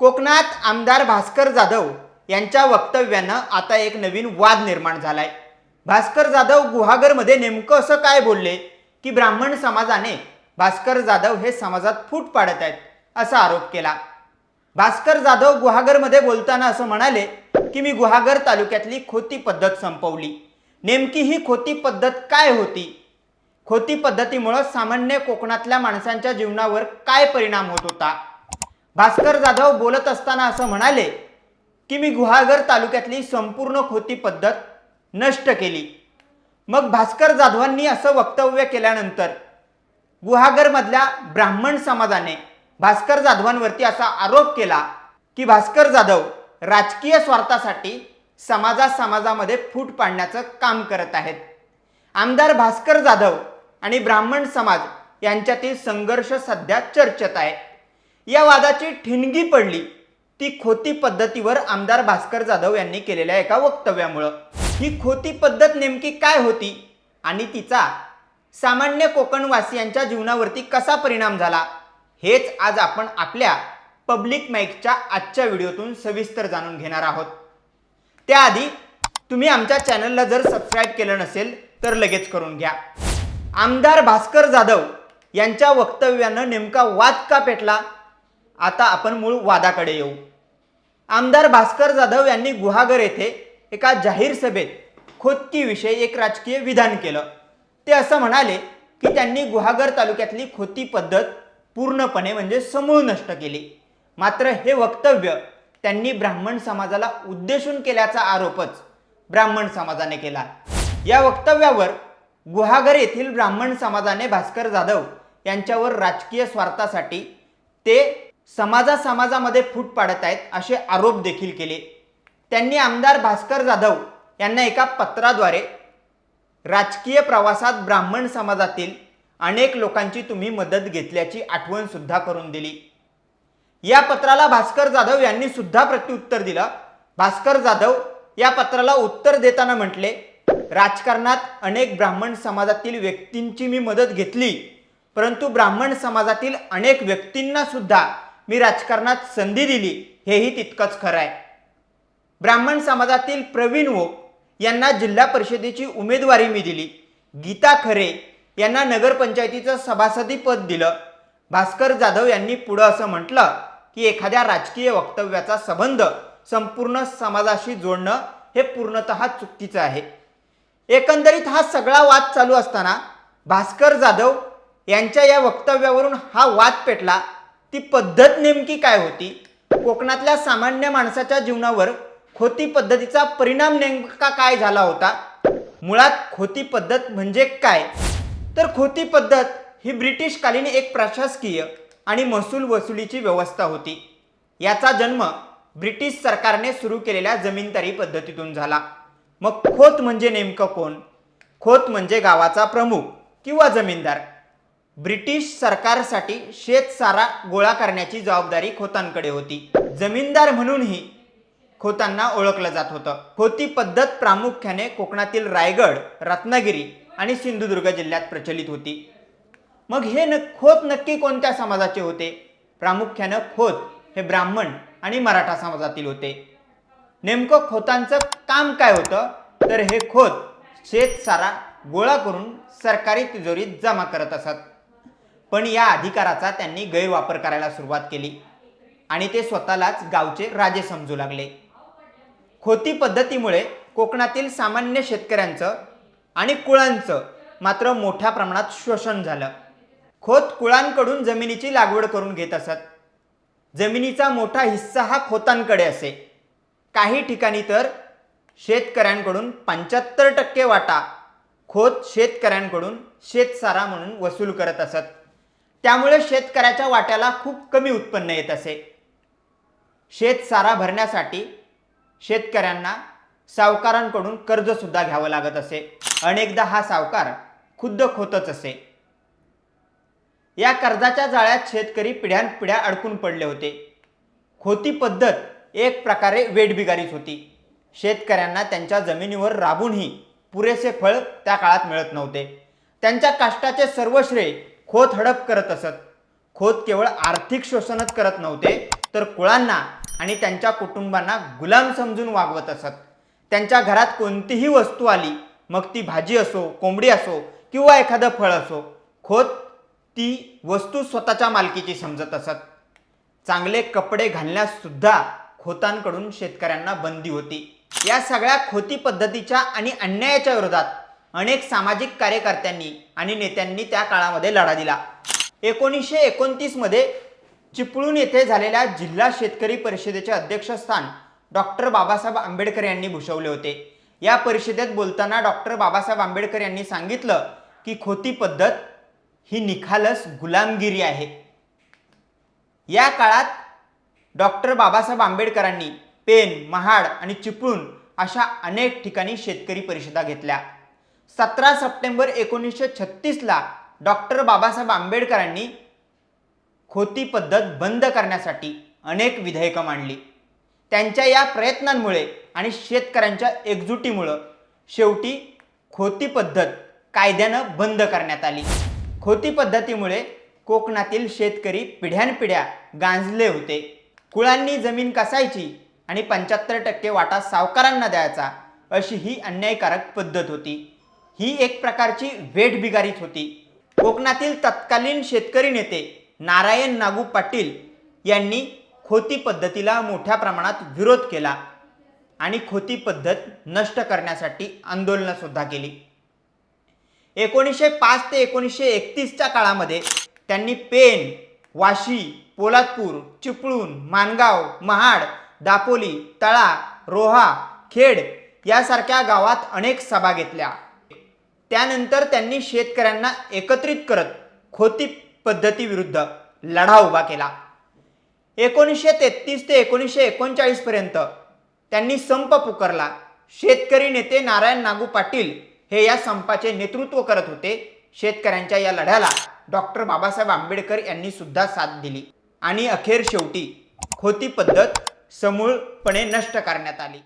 कोकणात आमदार भास्कर जाधव यांच्या वक्तव्यानं आता एक नवीन वाद निर्माण झालाय. भास्कर जाधव गुहागरमध्ये नेमकं असं काय बोलले की ब्राह्मण समाजाने भास्कर जाधव हे समाजात फूट पाडत आहेत असा आरोप केला. भास्कर जाधव गुहागरमध्ये बोलताना असं म्हणाले की मी गुहागर तालुक्यातली खोती पद्धत संपवली. नेमकी ही खोती पद्धत काय होती? खोती पद्धतीमुळं सामान्य कोकणातल्या माणसांच्या जीवनावर काय परिणाम होत होता? भास्कर जाधव बोलत असताना असं म्हणाले की मी गुहागर तालुक्यातली संपूर्ण खोती पद्धत नष्ट केली. मग भास्कर जाधवांनी असं वक्तव्य केल्यानंतर गुहागरमधल्या ब्राह्मण समाजाने भास्कर जाधवांवरती असा आरोप केला की भास्कर जाधव राजकीय स्वार्थासाठी समाजा समाजामध्ये फूट पाडण्याचं काम करत आहेत. आमदार भास्कर जाधव आणि ब्राह्मण समाज यांच्यातील संघर्ष सध्या चर्चेत आहे. या वादाची ठिणगी पडली. ती खोती पद्धतीवर आमदार भास्कर जाधव यांनी केलेल्या एका वक्तव्यामुळं. ही खोती पद्धत नेमकी काय होती? आणि तिचा सामान्य कोकणवासियांच्या जीवनावरती कसा परिणाम झाला? हेच आज आपण आपल्या पब्लिक माईकच्या आजच्या व्हिडिओतून सविस्तर जाणून घेणार आहोत. त्याआधी तुम्ही आमच्या चॅनलला जर सबस्क्राईब केलं नसेल तर लगेच करून घ्या. आमदार भास्कर जाधव यांच्या वक्तव्यानं नेमका वाद का पेटला? आता आपण मूळ वादाकडे येऊ. आमदार भास्कर जाधव यांनी गुहागर येथे एका जाहीर सभेत खोतकीविषयी एक राजकीय विधान केलं. ते असं म्हणाले की त्यांनी गुहागर तालुक्यातली खोती पद्धत पूर्णपणे म्हणजे समूळ नष्ट केली. मात्र हे वक्तव्य त्यांनी ब्राह्मण समाजाला उद्देशून केल्याचा आरोपच ब्राह्मण समाजाने केला. या वक्तव्यावर गुहागर येथील ब्राह्मण समाजाने भास्कर जाधव यांच्यावर राजकीय स्वार्थासाठी ते समाजा समाजामध्ये फूट पाडत आहेत असे आरोप देखील केले. त्यांनी आमदार भास्कर जाधव यांना एका पत्राद्वारे राजकीय प्रवासात ब्राह्मण समाजातील अनेक लोकांची तुम्ही मदत घेतल्याची आठवण सुद्धा करून दिली. या पत्राला भास्कर जाधव यांनी सुद्धा प्रत्युत्तर दिलं. भास्कर जाधव या पत्राला उत्तर देताना म्हटले राजकारणात अनेक ब्राह्मण समाजातील व्यक्तींची मी मदत घेतली परंतु ब्राह्मण समाजातील अनेक व्यक्तींना सुद्धा मी राजकारणात संधी दिली हेही तितकंच खरं आहे. ब्राह्मण समाजातील प्रवीण वो यांना जिल्हा परिषदेची उमेदवारी मी दिली. गीता खरे यांना नगरपंचायतीचं सभासदी पद दिलं. भास्कर जाधव यांनी पुढं असं म्हटलं की एखाद्या राजकीय वक्तव्याचा संबंध संपूर्ण समाजाशी जोडणं हे पूर्णतः चुकीचं आहे. एकंदरीत हा सगळा वाद चालू असताना भास्कर जाधव यांच्या या वक्तव्यावरून हा वाद पेटला ती पद्धत नेमकी काय होती? कोकणातल्या सामान्य माणसाच्या जीवनावर खोती पद्धतीचा परिणाम नेमका काय झाला होता? मुळात खोती पद्धत म्हणजे काय? तर खोती पद्धत ही ब्रिटिशकालीन एक प्रशासकीय आणि महसूल वसुलीची व्यवस्था होती. याचा जन्म ब्रिटिश सरकारने सुरू केलेल्या जमीनदारी पद्धतीतून झाला. मग खोत म्हणजे नेमकं कोण? खोत म्हणजे गावाचा प्रमुख किंवा जमीनदार. ब्रिटिश सरकारसाठी शेतसारा गोळा करण्याची जबाबदारी खोतांकडे होती. जमीनदार म्हणूनही खोतांना ओळखलं जात होतं. खोती पद्धत प्रामुख्याने कोकणातील रायगड रत्नागिरी आणि सिंधुदुर्ग जिल्ह्यात प्रचलित होती. मग हे न खोत नक्की कोणत्या समाजाचे होते? प्रामुख्यानं खोत हे ब्राह्मण आणि मराठा समाजातील होते. नेमकं खोतांचं काम काय होतं? तर हे खोत शेत सारा गोळा करून सरकारी तिजोरीत जमा करत असत. पण या अधिकाराचा त्यांनी गैरवापर करायला सुरुवात केली. आणि ते स्वतःलाच गावचे राजे समजू लागले. खोती पद्धतीमुळे कोकणातील सामान्य शेतकऱ्यांचं आणि कुळांचं मात्र मोठ्या प्रमाणात शोषण झालं. खोत कुळांकडून जमिनीची लागवड करून घेत असत. जमिनीचा मोठा हिस्सा हा खोतांकडे असे. काही ठिकाणी तर शेतकऱ्यांकडून पंच्याहत्तर टक्के वाटा खोत शेतकऱ्यांकडून शेतसारा म्हणून वसूल करत असत. त्यामुळे शेतकऱ्याच्या वाट्याला खूप कमी उत्पन्न येत असे. शेत सारा भरण्यासाठी शेतकऱ्यांना सावकारांकडून कर्जसुद्धा घ्यावं लागत असे. अनेकदा हा सावकार खुद्द खोतच असे. या कर्जाच्या जाळ्यात शेतकरी पिढ्यानपिढ्या अडकून पडले होते. खोती पद्धत एक प्रकारे वेडबिगारीच होती. शेतकऱ्यांना त्यांच्या जमिनीवर राबूनही पुरेसे फळ त्या काळात मिळत नव्हते. त्यांच्या कष्टाचे सर्व श्रेय खोत हडप करत असत. खोत केवळ आर्थिक शोषणच करत नव्हते तर कुळांना आणि त्यांच्या कुटुंबांना गुलाम समजून वागवत असत. त्यांच्या घरात कोणतीही वस्तू आली मग ती भाजी असो कोंबडी असो किंवा एखादं फळ असो खोत ती वस्तू स्वतःच्या मालकीची समजत असत. चांगले कपडे घालण्यास सुद्धा खोतांकडून शेतकऱ्यांना बंदी होती. या सगळ्या खोती पद्धतीच्या आणि अन्यायाच्या विरोधात अनेक सामाजिक कार्यकर्त्यांनी आणि नेत्यांनी त्या काळामध्ये लढा दिला. एकोणीसशे एकोणतीसमध्ये चिपळूण येथे झालेल्या जिल्हा शेतकरी परिषदेचे अध्यक्षस्थान डॉक्टर बाबासाहेब आंबेडकर यांनी भूषवले होते. या परिषदेत बोलताना डॉक्टर बाबासाहेब आंबेडकर यांनी सांगितलं की खोती पद्धत ही निखालस गुलामगिरी आहे. या काळात डॉक्टर बाबासाहेब आंबेडकरांनी पेन महाड आणि चिपळूण अशा अनेक ठिकाणी शेतकरी परिषदा घेतल्या. सतरा सप्टेंबर एकोणीसशे छत्तीसला डॉक्टर बाबासाहेब आंबेडकरांनी खोती पद्धत बंद करण्यासाठी अनेक विधेयकं मांडली. त्यांच्या या प्रयत्नांमुळे आणि शेतकऱ्यांच्या एकजुटीमुळं शेवटी खोती पद्धत कायद्यानं बंद करण्यात आली. खोती पद्धतीमुळे कोकणातील शेतकरी पिढ्यानपिढ्या गांजले होते. कुळांनी जमीन कसायची आणि पंच्याहत्तर टक्के वाटा सावकारांना द्यायचा अशी ही अन्यायकारक पद्धत होती. ही एक प्रकारची वेठबिगारीच होती. कोकणातील तत्कालीन शेतकरी नेते नारायण नागू पाटील यांनी खोती पद्धतीला मोठ्या प्रमाणात विरोध केला आणि खोती पद्धत नष्ट करण्यासाठी आंदोलनंसुद्धा केली. एकोणीसशे पाच ते एकोणीसशे एकतीसच्या काळामध्ये त्यांनी पेन वाशी पोलादपूर चिपळूण मानगाव महाड दापोली तळा रोहा खेड यासारख्या गावात अनेक सभा घेतल्या. त्यानंतर त्यांनी शेतकऱ्यांना एकत्रित करत खोती पद्धतीविरुद्ध लढा उभा केला. एकोणीसशे तेहतीस ते एकोणीसशे एकोणचाळीसपर्यंत त्यांनी संप पुकारला. शेतकरी नेते नारायण नागू पाटील हे या संपाचे नेतृत्व करत होते. शेतकऱ्यांच्या या लढ्याला डॉक्टर बाबासाहेब आंबेडकर यांनी सुद्धा साथ दिली. आणि अखेर शेवटी खोती पद्धत समूळपणे नष्ट करण्यात आली.